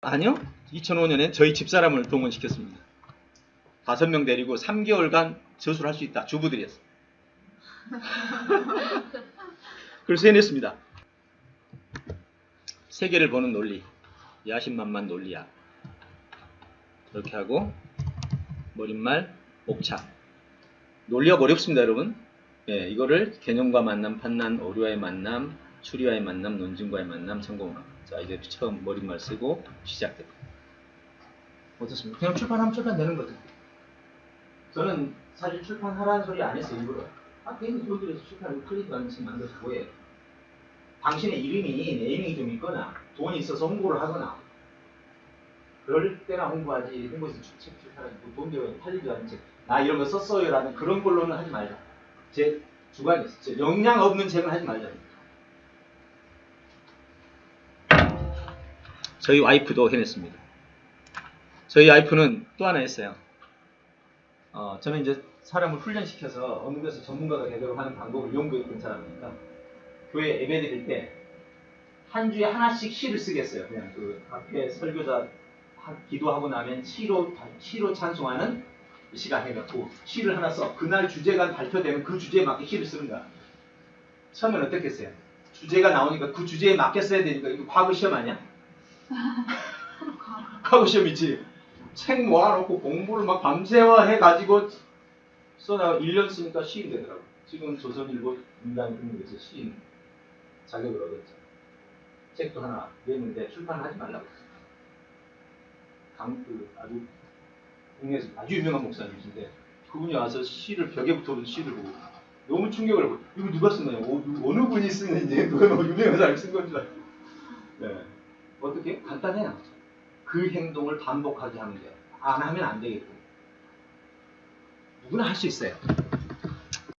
아니요. 2005년에 저희 집사람을 동원시켰습니다. 다섯 명 데리고 3개월간 저술할 수 있다. 주부들이었어요. 그래서 해냈습니다. 세계를 보는 논리. 야심만만 논리야. 이렇게 하고 머릿말 옥차. 논리가 어렵습니다, 여러분. 예, 이거를 개념과 만남, 판단, 오류와의 만남, 추리와의 만남, 논증과의 만남, 성공학. 자, 이제 처음 머릿말 쓰고 시작됩니다. 어떻습니까? 그냥 출판하면 출판되는 거죠. 저는 사실 출판하라는 소리 안 했어요, 일부러. 아, 괜히 저들에서 출판을 클릭 하는 책 만들어서 뭐해. 당신의 이름이 네이밍이 좀 있거나 돈이 있어서 홍보를 하거나 그럴 때나 홍보하지 홍보에서 책, 책 출판하지 뭐돈 되고 팔리지도 않은 책. 나 이런 거 썼어요 라는 그런 걸로는 하지 말자. 제 주관이 있어. 제 영양 없는 책은 하지 말자. 저희 와이프도 해냈습니다. 저희 와이프는 또 하나 했어요. 어, 저는 이제 사람을 훈련시켜서 어느 곳에서 전문가가 되도록 하는 방법을 연구했던 사람이니까 교회 예배 드릴 때 한 주에 하나씩 시를 쓰겠어요. 그냥 그 앞에 설교자 하- 기도하고 나면 시로 시로 찬송하는 시간 해갖고 시를 하나 써. 그날 주제가 발표되면 그 주제에 맞게 시를 쓰는 거야. 처음엔 어떻겠어요? 주제가 나오니까 그 주제에 맞게 써야 되니까 이거 과거 시험 아니야? 과거 시험이지. 책 모아놓고 공부를 막 밤새워 해가지고 써나 1년 쓰니까 시인 되더라고. 지금 조선일보 인간 인물에서 시인 자격을 얻었죠. 책도 하나 냈는데 출판을 하지 말라고 했어요. 강, 그 아주 국내에서 아주 유명한 목사님이신데 그분이 와서 시를 벽에 붙어본 시를 보고 너무 충격을 받고 이거 누가 쓴 거냐? 어, 어느 분이 쓰는지 누가 뭐 유명한 사람이 쓴건줄 알고 네. 어떻게? 간단해요. 그 행동을 반복하게 하면 돼요. 안 하면 안 되겠고. 누구나 할 수 있어요.